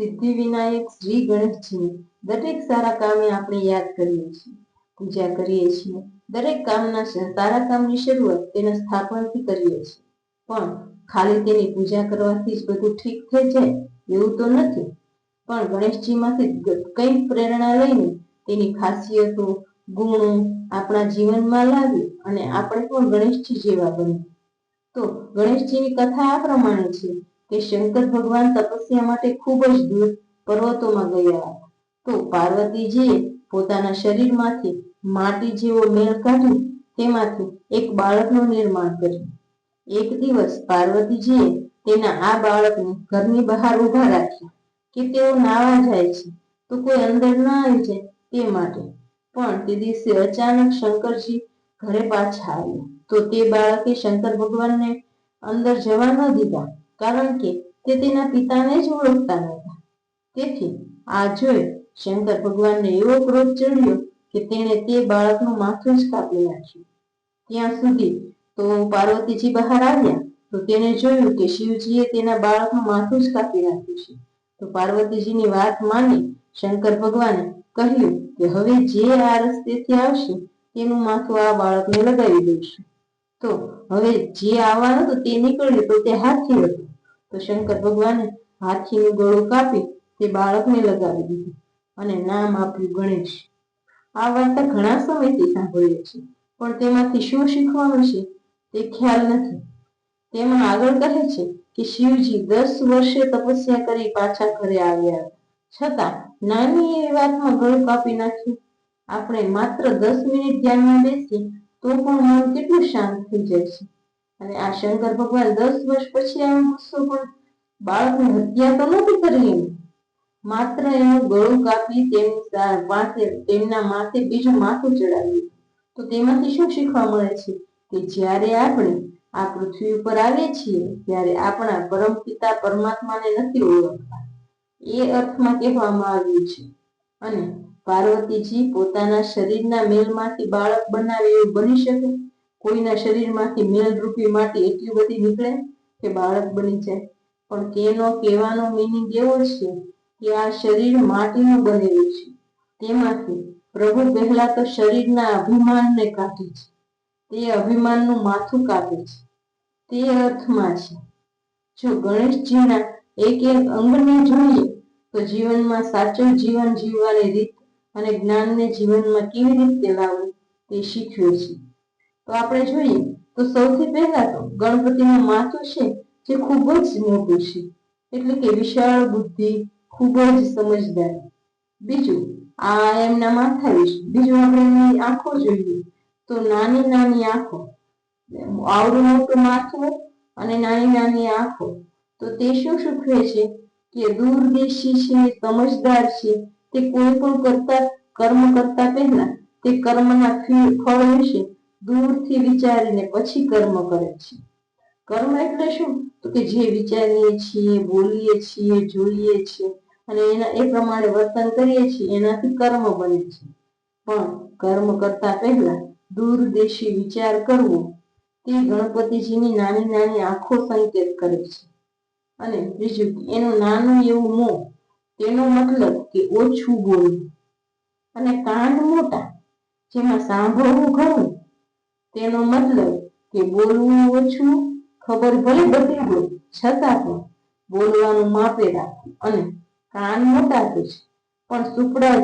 સિદ્ધિ વિનાયક શ્રી ગણેશજીને દરેક સારા કામે આપણે યાદ કરીએ છીએ. પૂજા કરીએ છીએ. દરેક કામના સારા કામની શરૂઆત તેના સ્થાપનથી કરીએ છીએ. પણ ખાલી તેની પૂજા કરવાથી જ બધું ઠીક થઈ જાય એવું તો નથી. પણ ગણેશજીમાંથી કંઈક પ્રેરણા લઈને તેની ખાસિયતો, ગુણો આપણા જીવનમાં લાવી અને આપણે પણ ગણેશજી જેવા બનીએ. તો ગણેશજીની કથા આ પ્રમાણે છે. કે શંકર ભગવાન તપસ્યા માટે ખૂબ જ દૂર પર્વતોમાં ગયા. તો પાર્વતીજીએ પોતાના શરીરમાંથી માટી જેવો મેળ કાઢી તેમાંથી એક બાળકનું નિર્માણ કર્યું. એક દિવસ પાર્વતીજીએ તેના આ બાળકને ઘરની બહાર ઊભા રાખ્યા કે તેઓ નાવા જાય છે, તો કોઈ અંદર ન આવી જાય તે માટે. પણ તે દિવસે અચાનક શંકરજી ઘરે પાછા આવ્યા. તો તે બાળકે શંકર ભગવાનને અંદર જવા ન દીધા. કારણ કે તે તેના પિતાને જ ઓળખતા નહોતા. તેથી આ જોઈ શંકર ભગવાનને એવો ક્રોધ ચડ્યો કે તેણે તે બાળકનું માથું જ કાપી નાખ્યું. ત્યાં સુધી તો પાર્વતીજી બહાર આવ્યા તો તેને જોયું કે શિવજીએ તેના બાળકનું માથું જ કાપી નાખ્યું છે. તો પાર્વતીજીની વાત માની શંકર ભગવાને કહ્યું કે હવે જે આ રસ્તેથી આવશે તેનું માથું આ બાળકને લગાવી દઈશું. તો હવે જે આવવાનું હતું તે નીકળ્યું તો તે હાથી હતું તો શંકર ભગવાને હાથીનું ગળું કાપી તે બાળકને લગાવી દીધું અને નામ આપ્યું ગણેશ. આ વાર્તા ઘણા સમયથી સાંભળીએ છીએ, પણ તેમાંથી શું શીખવાનું છે તે ખ્યાલ નથી. તેમાં આગળ કહે છે કે શિવજી દસ વર્ષે તપસ્યા કરી પાછા ઘરે આવ્યા છતાં નાની એવી વાતમાં ગળું કાપી નાખ્યું. આપણે માત્ર દસ મિનિટ ધ્યાનમાં બેસીએ તો પણ મન કેટલું શાંત થઈ જાય છે. અને આ શંકર ભગવાન દસ વર્ષ પછી આવો ગુસ્સો પણ બાળકની હત્યા તો નથી કરી. માત્ર એનું ગળું કાપી તેમની પાસે તેમના માથે બીજું માથું ચડાવ્યું. તો તેમાંથી શું શીખવા મળે છે? કે જ્યારે આપણે આ પૃથ્વી ઉપર આવીએ છીએ, ત્યારે આપણા પરમપિતા પરમાત્માને નથી ઓળખતા. એ અર્થમાં કહેવામાં આવ્યું છે. અને પાર્વતીજી પોતાના શરીરના મેલમાંથી બાળક બનાવે એવું બની શકે? કોઈના શરીરમાંથી મેલરૂપી માટી એટલી બધી નીકળે કે બાળક બની જાય. પણ તેનો કહેવાનો મિનિંગ એવો છે કે આ શરીર માટીનું બનેલું છે. તેમાંથી પ્રભુ પહેલા તો શરીરના અભિમાનને કાઢે છે. તે અભિમાનનું માથું કાપે છે. તે અર્થમાં છે, જો ગણેશજીના એક એક અંગને જોઈએ, તો જીવનમાં સાચું જીવન જીવવાની રીત અને જ્ઞાનને જીવનમાં કેવી રીતે લાવવું તે શીખવે છે. તો આપણે જોઈએ, તો સૌથી પહેલા તો ગણપતિનું માથું છે જે ખૂબ જ મોટું છે, એટલે કે વિશાળ બુદ્ધિ, ખૂબ જ સમજદાર. બીજું, આ એમના માથા વિશે. બીજું આપણે એમની આંખો જોઈએ, તો નાની નાની આંખો. આવડું મોટું માથું અને નાની નાની આંખો. તો તે શું શીખવે છે કે દૂરદેશી છે, સમજદાર છે, તે કોઈ પણ કરતા, કર્મ કરતા પહેલા તે કર્મના ફળ વિશે દૂરથી વિચારીને પછી કર્મ કરે છે. કર્મ એટલે શું? તો કે જે વિચારીએ છીએ, બોલીએ છીએ, જોઈએ છીએ, અને એના, એ પ્રમાણે વર્તન કરીએ છીએ, એનાથી કર્મ બને છે. પણ કર્મ કરતા પહેલા દૂરદેશી વિચાર કરવો, તે ગણપતિજીની નાની નાની આંખો સંકેત કરે છે. અને બીજું, એનું નાનું એવું મોં, તેનો મતલબ કે ઓછું બોલવું. અને કાન મોટા, જેમાં સાંભળવું ઘણું તેનો મતલબ કે બોલવું ઓછું, ખબર ભલે બધી હોય, છતાં પણ બોલવાનું માપે રાખવું અને કાન મોટા છે પણ સુપડા